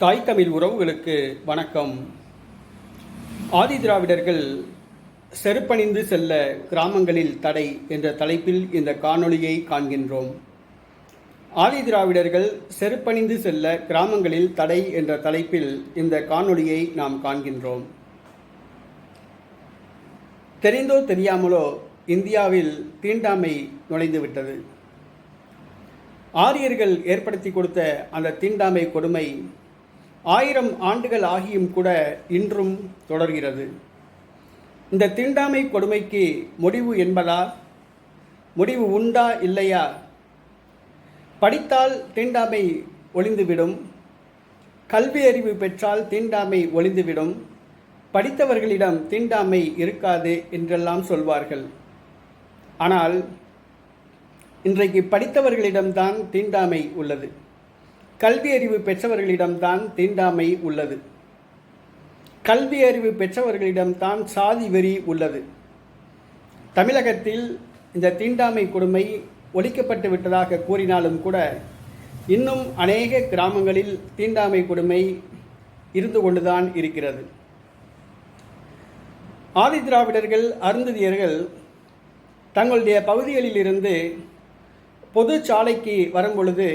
தாய் தமிழ் உறவுகளுக்கு வணக்கம். ஆதி திராவிடர்கள் செருப்பணிந்து செல்ல கிராமங்களில் தடை என்ற தலைப்பில் இந்த காணொளியை காண்கின்றோம். ஆதி திராவிடர்கள் செருப்பணிந்து செல்ல கிராமங்களில் தடை என்ற தலைப்பில் இந்த காணொளியை நாம் காண்கின்றோம். தெரிந்தோ தெரியாமலோ இந்தியாவில் தீண்டாமை நுழைந்துவிட்டது ஆரியர்கள் ஏற்படுத்தி கொடுத்த அந்த தீண்டாமை கொடுமை ஆயிரம் ஆண்டுகள் ஆகியும் கூட இன்றும் தொடர்கிறது. இந்த தீண்டாமை கொடுமைக்கு முடிவு என்பதா? முடிவு உண்டா இல்லையா? படித்தால் தீண்டாமை ஒளிந்துவிடும் கல்வி அறிவு பெற்றால் தீண்டாமை ஒளிந்துவிடும் படித்தவர்களிடம் தீண்டாமை இருக்காது என்றெல்லாம் சொல்வார்கள். ஆனால் இன்றைக்கு படித்தவர்களிடம்தான் தீண்டாமை உள்ளது. கல்வி அறிவு பெற்றவர்களிடம்தான் தீண்டாமை உள்ளது. கல்வி அறிவு பெற்றவர்களிடம்தான் சாதி வெறி உள்ளது. தமிழகத்தில் இந்த தீண்டாமை கொடுமை ஒழிக்கப்பட்டு விட்டதாக கூறினாலும் கூட இன்னும் அநேக கிராமங்களில் தீண்டாமை கொடுமை இருந்து கொண்டுதான் இருக்கிறது. ஆதி திராவிடர்கள் அருந்ததியர்கள் தங்களுடைய பகுதிகளிலிருந்து பொது சாலைக்கு வரும் பொழுது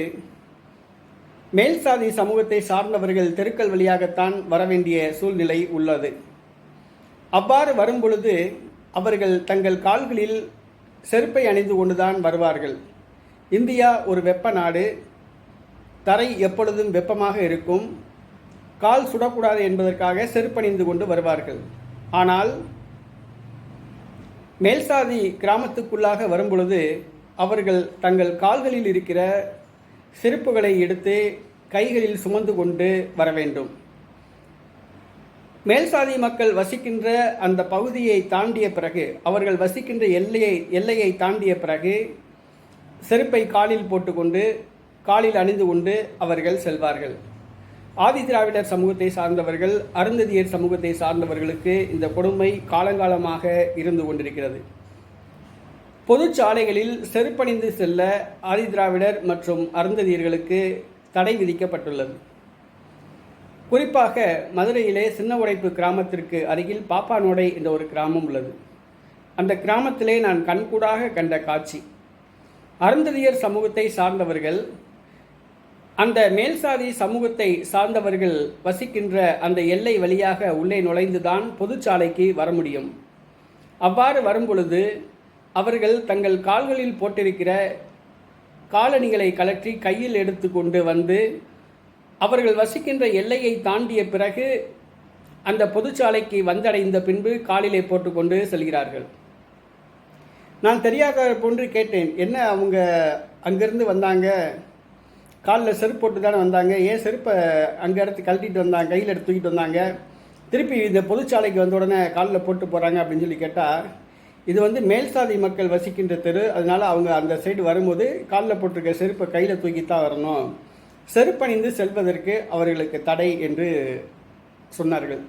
மேல் சாதி சமூகத்தை சார்ந்தவர்கள் தெருக்கள் வழியாகத்தான் வரவேண்டிய சூழ்நிலை உள்ளது. அவ்வாறு வரும்பொழுது அவர்கள் தங்கள் கால்களில் செருப்பை அணிந்து கொண்டுதான் வருவார்கள். இந்தியா ஒரு வெப்ப நாடு தரை எப்பொழுதும் வெப்பமாக இருக்கும். கால் சுடக்கூடாது என்பதற்காக செருப்பணிந்து கொண்டு வருவார்கள். ஆனால் மேல்சாதி கிராமத்துக்குள்ளாக வரும்பொழுது அவர்கள் தங்கள் கால்களில் இருக்கிற செருப்புகளை எடுத்து கைகளில் சுமந்து கொண்டு வர வேண்டும். மேல்சாதி மக்கள் வசிக்கின்ற அந்த பகுதியை தாண்டிய பிறகு அவர்கள் வசிக்கின்ற எல்லையை எல்லையை தாண்டிய பிறகு செருப்பை காலில் போட்டுக்கொண்டு காலில் அணிந்து கொண்டு அவர்கள் செல்வார்கள். ஆதி திராவிடர் சமூகத்தை சார்ந்தவர்கள் அருந்ததியர் சமூகத்தை சார்ந்தவர்களுக்கு இந்த கொடுமை காலங்காலமாக இருந்து கொண்டிருக்கிறது. பொது சாலைகளில் செருப்பணிந்து செல்ல ஆதிதிராவிடர் மற்றும் அருந்ததியர்களுக்கு தடை விதிக்கப்பட்டுள்ளது. குறிப்பாக மதுரையிலே சின்ன உடைப்பு கிராமத்திற்கு அருகில் பாப்பானோடை என்ற ஒரு கிராமம் உள்ளது. அந்த கிராமத்திலே நான் கண்கூடாக கண்ட காட்சி. அருந்ததியர் சமூகத்தை சார்ந்தவர்கள் அந்த மேல்சாதி சமூகத்தை சார்ந்தவர்கள் வசிக்கின்ற அந்த எல்லை வழியாக உள்ளே நுழைந்துதான் பொதுச்சாலைக்கு வர முடியும். அவ்வாறு வரும் பொழுது அவர்கள் தங்கள் கால்களில் போட்டிருக்கிற காலணிகளை கலற்றி கையில் எடுத்துக்கொண்டு வந்து அவர்கள் வசிக்கின்ற எல்லையை தாண்டிய பிறகு அந்த பொதுச்சாலைக்கு வந்தடைந்த பின்பு காலிலே போட்டுக்கொண்டு செல்கிறார்கள். நான் தெரியாத போன்று கேட்டேன் என்ன அவங்க அங்கேருந்து வந்தாங்க? காலில் செருப்பு போட்டு தானே வந்தாங்க? ஏன் செருப்பை அங்கே இடத்து கழட்டிட்டு வந்தாங்க? கையில் எடுத்து தூக்கிட்டு வந்தாங்க? திருப்பி இந்த பொதுச்சாலைக்கு வந்த உடனே காலில் போட்டு போகிறாங்க அப்படின்னு சொல்லி கேட்டால் இது வந்து மேல்சாதி மக்கள் வசிக்கின்ற தெரு. அதனால் அவங்க அந்த சைடு வரும்போது காலில் போட்டிருக்க செருப்பை கையில் தூக்கித்தான் வரணும். செருப்பணிந்து செல்வதற்கு அவர்களுக்கு தடை என்று சொன்னார்கள்.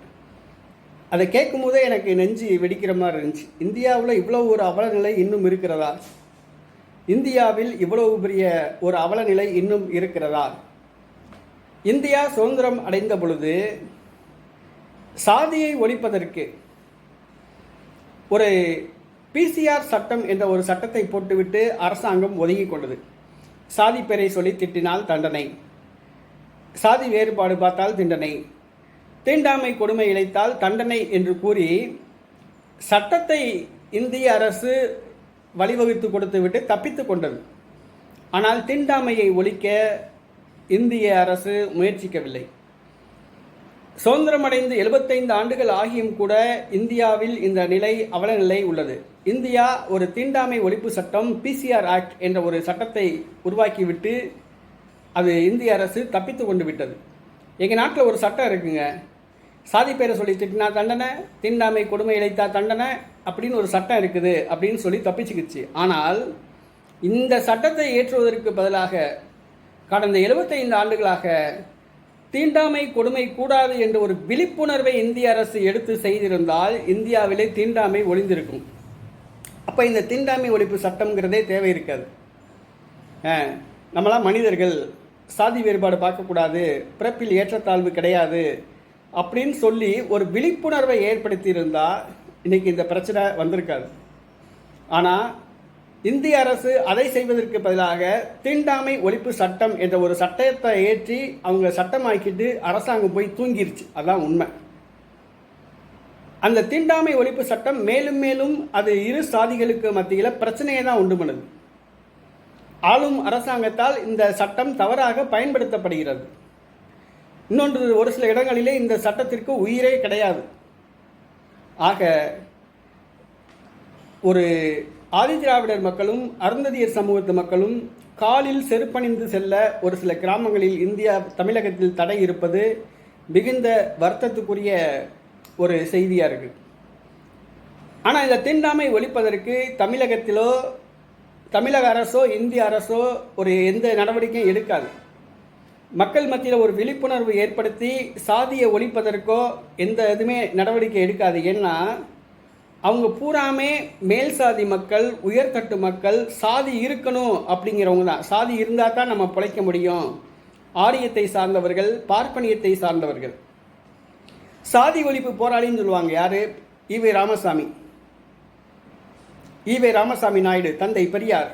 அதை கேட்கும்போதே எனக்கு நெஞ்சு வெடிக்கிற மாதிரி இருந்துச்சு. இந்தியாவில் இவ்வளோ ஒரு அவலநிலை இன்னும் இருக்கிறதா? இந்தியாவில் இவ்வளவு பெரிய ஒரு அவலநிலை இன்னும் இருக்கிறதா? இந்தியா சுதந்திரம் அடைந்த பொழுது சாதியை ஒழிப்பதற்கு ஒரு பிசிஆர் சட்டம் என்ற ஒரு சட்டத்தை போட்டுவிட்டு அரசாங்கம் ஒதுங்கி கொண்டது. சாதி பெயரை சொல்லி திட்டினால் தண்டனை. சாதி வேறுபாடு பார்த்தால் தண்டனை. தீண்டாமை கொடுமை இழைத்தால் தண்டனை என்று கூறி சட்டத்தை இந்திய அரசு வழிவகுத்து கொடுத்துவிட்டு தப்பித்து கொண்டது. ஆனால் தீண்டாமையை ஒழிக்க இந்திய அரசு முயற்சிக்கவில்லை. சுதந்திரமடைந்து எழுபத்தைந்து ஆண்டுகள் ஆகியும் கூட இந்தியாவில் இந்த நிலை அவலநிலை உள்ளது. இந்தியா ஒரு தீண்டாமை ஒழிப்பு சட்டம் பிசிஆர் ஆக்ட் என்ற ஒரு சட்டத்தை உருவாக்கிவிட்டு அது இந்திய அரசு தப்பித்து கொண்டு விட்டது. எங்கள் நாட்டில் ஒரு சட்டம் இருக்குங்க. சாதி பேரை சொல்லி திட்டினா தண்டனை தீண்டாமை கொடுமை இழைத்தா தண்டனை அப்படின்னு ஒரு சட்டம் இருக்குது அப்படின்னு சொல்லி தப்பிச்சுக்கிச்சு. ஆனால் இந்த சட்டத்தை ஏற்றுவதற்கு பதிலாக கடந்த எழுபத்தைந்து ஆண்டுகளாக தீண்டாமை கொடுமை கூடாது என்ற ஒரு விழிப்புணர்வை இந்திய அரசு எடுத்து செய்திருந்தால் இந்தியாவிலே தீண்டாமை ஒளிந்திருக்கும். அப்போ இந்த தீண்டாமை ஒழிப்பு சட்டம்ங்கிறதே தேவை இருக்காது. ஆ, நம்மளாம் மனிதர்கள் சாதி வேறுபாடு பார்க்கக்கூடாது பிறப்பில் ஏற்றத்தாழ்வு கிடையாது அப்படின்னு சொல்லி ஒரு விழிப்புணர்வை ஏற்படுத்தியிருந்தால் இன்றைக்கி இந்த பிரச்சனை வந்திருக்காது. ஆனால் இந்திய அரசு அதை செய்வதற்கு பதிலாக தீண்டாமை ஒழிப்பு சட்டம் என்ற ஒரு சட்டத்தை ஏற்றி அவங்க சட்டமாக்கிட்டு அரசாங்கம் போய் தூங்கிருச்சு. அதான் உண்மை. அந்த தீண்டாமை ஒழிப்பு சட்டம் மேலும் மேலும் அது இரு சாதிகளுக்கு மத்தியில் பிரச்சனையை தான் உண்டு பண்ணுது. ஆளும் அரசாங்கத்தால் இந்த சட்டம் தவறாக பயன்படுத்தப்படுகிறது. இன்னொன்று ஒரு சில இடங்களிலே இந்த சட்டத்திற்கு உயிரே கிடையாது. ஆக ஒரு ஆதிதிராவிடர் மக்களும் அருந்ததியர் சமூகத்து மக்களும் காலில் செருப்பணிந்து செல்ல ஒரு சில கிராமங்களில் இந்தியா தமிழகத்தில் தடை இருப்பது மிகுந்த வருத்தத்துக்குரிய ஒரு செய்தியாக இருக்குது ஆனால் இந்த தீண்டாமை ஒழிப்பதற்கு தமிழகத்திலோ தமிழக அரசோ இந்திய அரசோ ஒரு எந்த நடவடிக்கையும் எடுக்காது. மக்கள் மத்தியில் ஒரு விழிப்புணர்வு ஏற்படுத்தி சாதியை ஒழிப்பதற்கோ எந்த இதுவுமே நடவடிக்கை எடுக்காது. ஏன்னா அவங்க பூராமே மேல் சாதி மக்கள் உயர்தட்டு மக்கள் சாதி இருக்கணும் அப்படிங்கிறவங்க தான். சாதி இருந்தால் தான் நம்ம பிழைக்க முடியும். ஆரியத்தை சார்ந்தவர்கள் பார்ப்பனியத்தை சார்ந்தவர்கள். சாதி ஒழிப்பு போராளின்னு சொல்லுவாங்க யாரு? ஈவே ராமசாமி. ஈவே ராமசாமி நாயுடு தந்தை பெரியார்.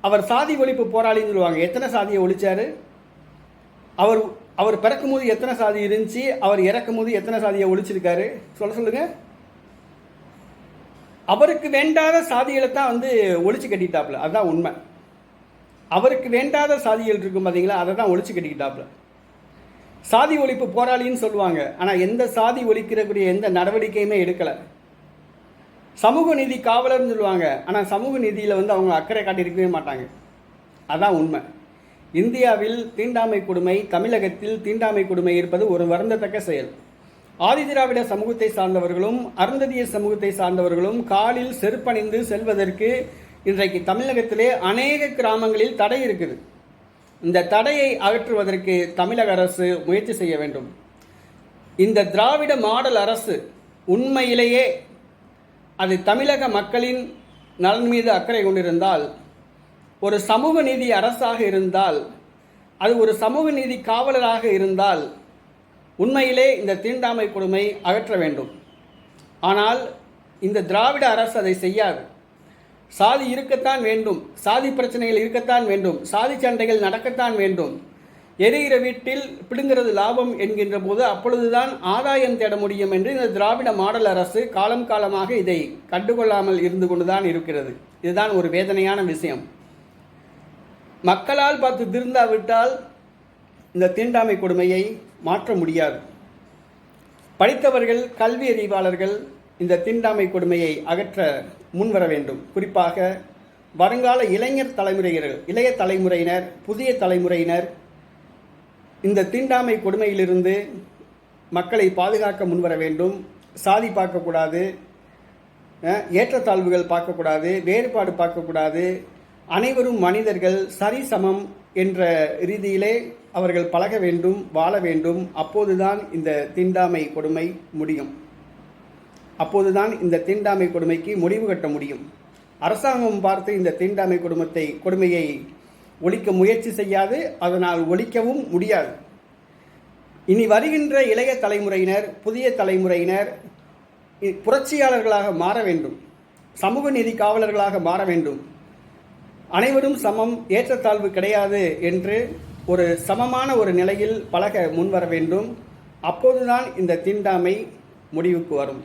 அவர் சாதி ஒழிப்பு போராளின்னு சொல்லுவாங்க. எத்தனை சாதியை ஒழிச்சாரு? அவர் அவர் பிறக்கும்போது எத்தனை சாதி இருந்துச்சு? அவர் இறக்கும்போது எத்தனை சாதியை ஒழிச்சிருக்காரு? சொல்ல சொல்லுங்கள் அவருக்கு வேண்டாத சாதிகளை தான் வந்து ஒழிச்சு கட்டிட்டாப்புல. அதுதான் உண்மை. அவருக்கு வேண்டாத சாதிகள் இருக்கும் பார்த்தீங்களா அதை தான் ஒழிச்சு கட்டிக்கிட்டாப்புல. சாதி ஒழிப்பு போராளின்னு சொல்லுவாங்க. ஆனால் எந்த சாதி ஒழிக்கிறக்கூடிய எந்த நடவடிக்கையுமே எடுக்கலை. சமூக நீதி காவலர்னு சொல்லுவாங்க. ஆனால் சமூக நீதியில் வந்து அவங்க அக்கறை காட்டியிருக்கவே மாட்டாங்க. அதான் உண்மை. இந்தியாவில் தீண்டாமை கொடுமை தமிழகத்தில் தீண்டாமை கொடுமை இருப்பது ஒரு வருந்தத்தக்க செயல். ஆதிதிராவிட சமூகத்தை சார்ந்தவர்களும் அருந்ததிய சமூகத்தை சார்ந்தவர்களும் காலில் செருப்பணிந்து செல்வதற்கு இன்றைக்கு தமிழகத்திலே அநேக கிராமங்களில் தடை இருக்குது. இந்த தடையை அகற்றுவதற்கு தமிழக அரசு முயற்சி செய்ய வேண்டும். இந்த திராவிட மாடல் அரசு உண்மையிலேயே அது தமிழக மக்களின் நலன் மீது அக்கறை கொண்டிருந்தால் ஒரு சமூக நீதி அரசாக இருந்தால் அது ஒரு சமூக நீதி காவலராக இருந்தால் உண்மையிலே இந்த தீண்டாமை கொடுமை அகற்ற வேண்டும். ஆனால் இந்த திராவிட அரசு அதை செய்யாது. சாதி இருக்கத்தான் வேண்டும். சாதி பிரச்சனைகள் இருக்கத்தான் வேண்டும். சாதி சண்டைகள் நடக்கத்தான் வேண்டும். எரிகிற வீட்டில் பிடுங்கிறது லாபம் என்கின்ற போது அப்பொழுதுதான் ஆதாயம் தேட முடியும் என்று இந்த திராவிட மாடல் அரசு காலம் காலமாக இதை கண்டுகொள்ளாமல் இருந்து கொண்டுதான் இருக்கிறது. இதுதான் ஒரு வேதனையான விஷயம். மக்களால் பார்த்து திருந்தாவிட்டால் இந்த தீண்டாமை கொடுமையை மாற்ற முடியாது. படித்தவர்கள் கல்வி அறிவாளர்கள் இந்த தீண்டாமை கொடுமையை அகற்ற முன்வர வேண்டும். குறிப்பாக வருங்கால இளைஞர் தலைமுறையினர் இளைய தலைமுறையினர் புதிய தலைமுறையினர் இந்த தீண்டாமை கொடுமையிலிருந்து மக்களை பாதுகாக்க முன்வர வேண்டும். சாதி பார்க்கக்கூடாது ஏற்றத்தாழ்வுகள் பார்க்கக்கூடாது வேறுபாடு பார்க்கக்கூடாது. அனைவரும் மனிதர்கள் சரிசமம் என்ற ரீதியிலே அவர்கள் பழக வேண்டும் வாழ வேண்டும். அப்போதுதான் இந்த தீண்டாமை கொடுமை முடியும். அப்போதுதான் இந்த தீண்டாமை கொடுமைக்கு முடிவு கட்ட முடியும். அரசாங்கம் பார்த்து இந்த தீண்டாமை குடும்பத்தை கொடுமையை ஒழிக்க முயற்சி செய்யாது. அதனால் ஒழிக்கவும் முடியாது. இனி வருகின்ற இளைய தலைமுறையினர் புதிய தலைமுறையினர் இ- புரட்சியாளர்களாக மாற வேண்டும். சமூக நீதி காவலர்களாக மாற வேண்டும். அனைவரும் சமம் ஏற்றத்தாழ்வு கிடையாது என்று ஒரு சமமான ஒரு நிலையில் பழக முன்வர வேண்டும். அப்போதுதான் இந்த தீண்டாமை முடிவுக்கு வரும்.